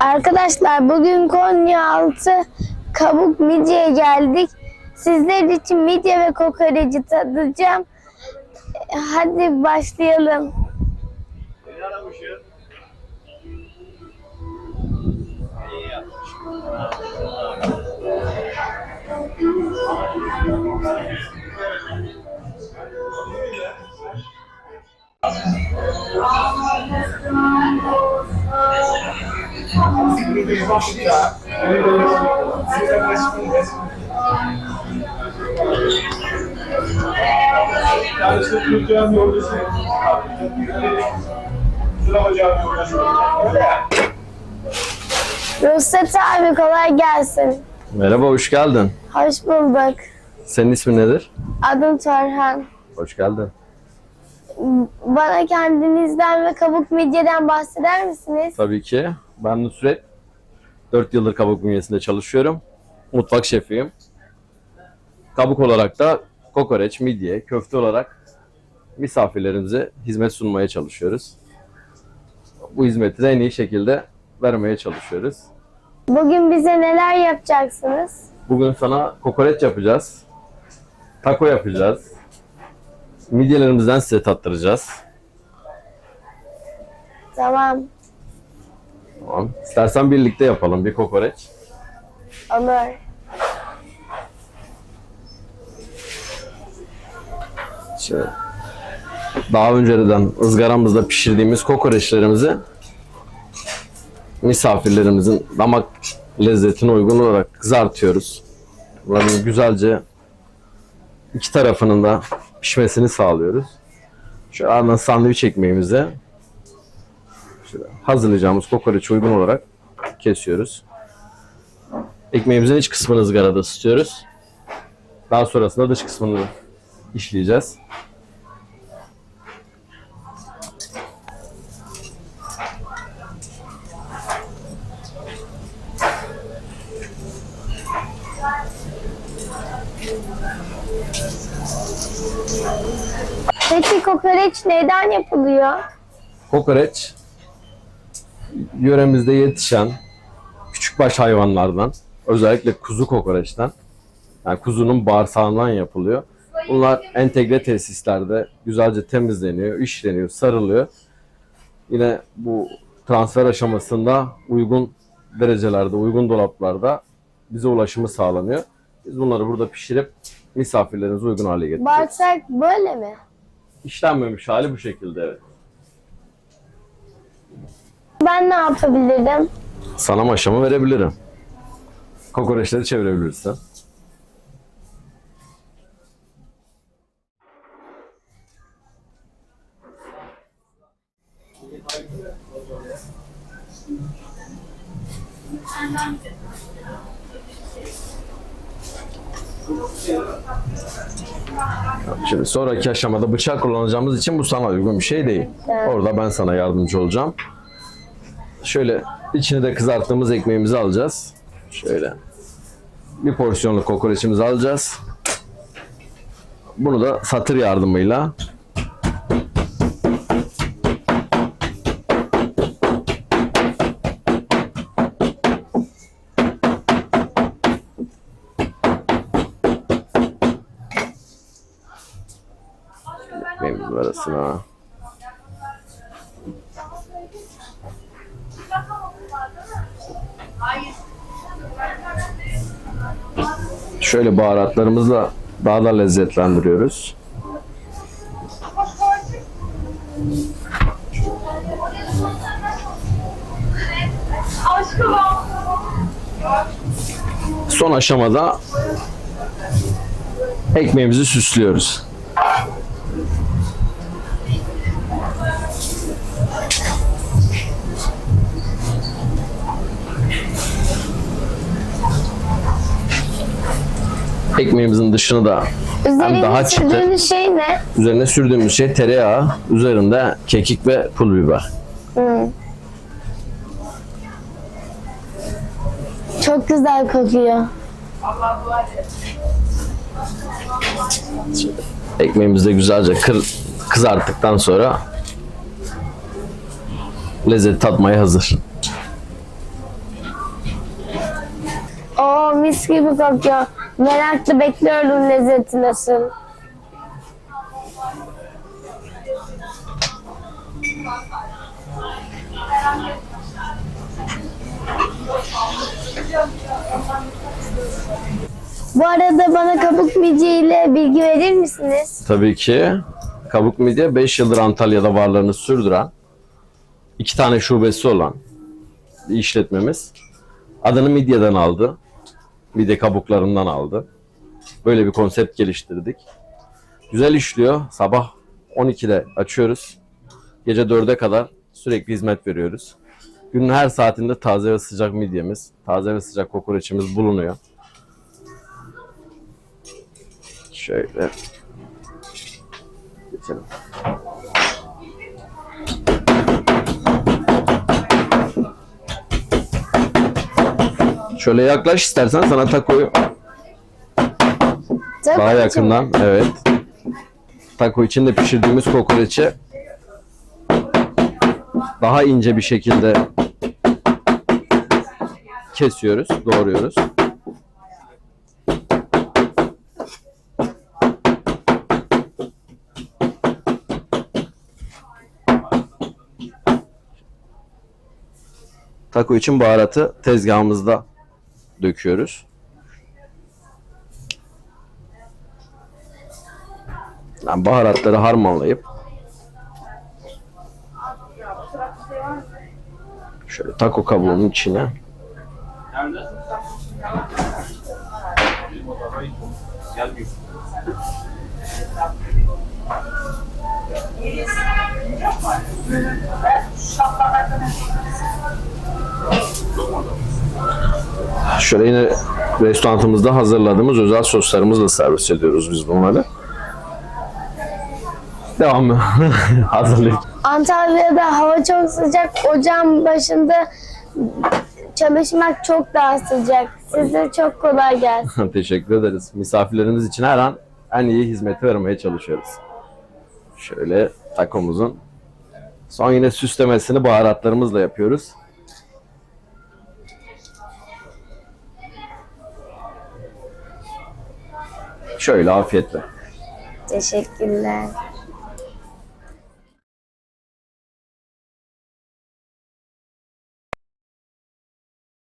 Arkadaşlar bugün Konyaaltı Kabuk Midye'ye geldik. Sizler için midye ve kokoreci tadacağım. Hadi başlayalım. Beni aramışsın. İyi Yani işte Türkiye'nin yolcusu. Sıra hocam yolcusu. Öyle ya. Rüstet abi kolay gelsin. Merhaba, hoş geldin. Hoş bulduk. Senin ismin nedir? Adım Torhan. Hoş geldin. Bana kendinizden ve kabuk midyeden bahseder misiniz? Tabii ki. Ben Nusret. 4 yıldır kabuk bünyesinde çalışıyorum. Mutfak şefiyim. Kabuk olarak da kokoreç, midye, köfte olarak misafirlerimize hizmet sunmaya çalışıyoruz. Bu hizmeti de en iyi şekilde vermeye çalışıyoruz. Bugün bize neler yapacaksınız? Bugün sana kokoreç yapacağız. Taco yapacağız. Midyelerimizden size tattıracağız. Tamam, Tamam. İstersen birlikte yapalım bir kokoreç. olur. Şöyle. Daha önceden ızgaramızda pişirdiğimiz kokoreçlerimizi misafirlerimizin damak lezzetine uygun olarak kızartıyoruz. Bunların güzelce iki tarafının da pişmesini sağlıyoruz. Şöyle ardından sandviç ekmeğimizi şöyle hazırlayacağımız kokoreç uygun olarak kesiyoruz. Ekmeğimizin iç kısmını ızgarada ısıtıyoruz. Daha sonrasında dış kısmını işleyeceğiz. Peki kokoreç neyden yapılıyor? Kokoreç yöremizde yetişen küçükbaş hayvanlardan özellikle kuzu kokoreçten yani kuzunun bağırsağından yapılıyor. Bunlar entegre tesislerde güzelce temizleniyor, işleniyor, sarılıyor. Yine bu transfer aşamasında uygun derecelerde, uygun dolaplarda bize ulaşımı sağlanıyor. Biz bunları burada pişirip misafirlerimize uygun hale getiriyoruz. Bağırsak böyle mi? İşlenmemiş hali bu şekilde evet. Ben ne yapabilirim? Sana maşamı verebilirim. Kokoreçleri çevirebilirsin. Şimdi sonraki aşamada bıçak kullanacağımız için bu sana uygun bir şey değil. Evet. Orada ben sana yardımcı olacağım. Şöyle içini de kızarttığımız ekmeğimizi alacağız. Şöyle bir porsiyonluk kokoreçimizi alacağız. Bunu da satır yardımıyla ekmeğimizin arasına şöyle baharatlarımızla daha da lezzetlendiriyoruz. Son aşamada ekmeğimizi süslüyoruz. Ekmeğimizin dışını da Üzerine daha çıtır. şey ne? Üzerine sürdüğümüz şey tereyağı, üzerinde kekik ve pul biber. Hı. Çok güzel kokuyor. Ekmeğimizi de güzelce kır, kızarttıktan sonra lezzet tatmaya hazır. Oo mis gibi kokuyor. Meraklı bekliyorum lezzeti nasıl. Bu arada bana kabuk midye ile bilgi verir misiniz? Tabii ki Kabuk Midye 5 yıldır Antalya'da varlığını sürdüren, iki tane şubesi olan işletmemiz. Adını Midyeden aldı. Midye kabuklarından aldı. Böyle bir konsept geliştirdik. Güzel işliyor. Sabah 12'de açıyoruz. Gece 4'e kadar sürekli hizmet veriyoruz. Günün her saatinde taze ve sıcak midyemiz, taze ve sıcak kokoreçimiz bulunuyor. Şöyle geçelim. Şöyle yaklaş istersen sana takoyu Tabii daha yakından. Evet. Taco içinde pişirdiğimiz kokoreçi daha ince bir şekilde kesiyoruz, doğruyoruz. Taco için baharatı tezgahımızda döküyoruz. Yani baharatları harmanlayıp şöyle taco kabuğunun içine? Gel şöyle yine restoranımızda hazırladığımız özel soslarımızla servis ediyoruz biz bunları. Devamlı hazırlayıp Antalya'da hava çok sıcak. Ocağın başında çalışmak çok daha sıcak. Size çok kolay gelsin. teşekkür ederiz. Misafirlerimiz için her an en iyi hizmeti vermeye çalışıyoruz. Şöyle takomuzun son yine süslemesini baharatlarımızla yapıyoruz. Şöyle afiyetle. Teşekkürler.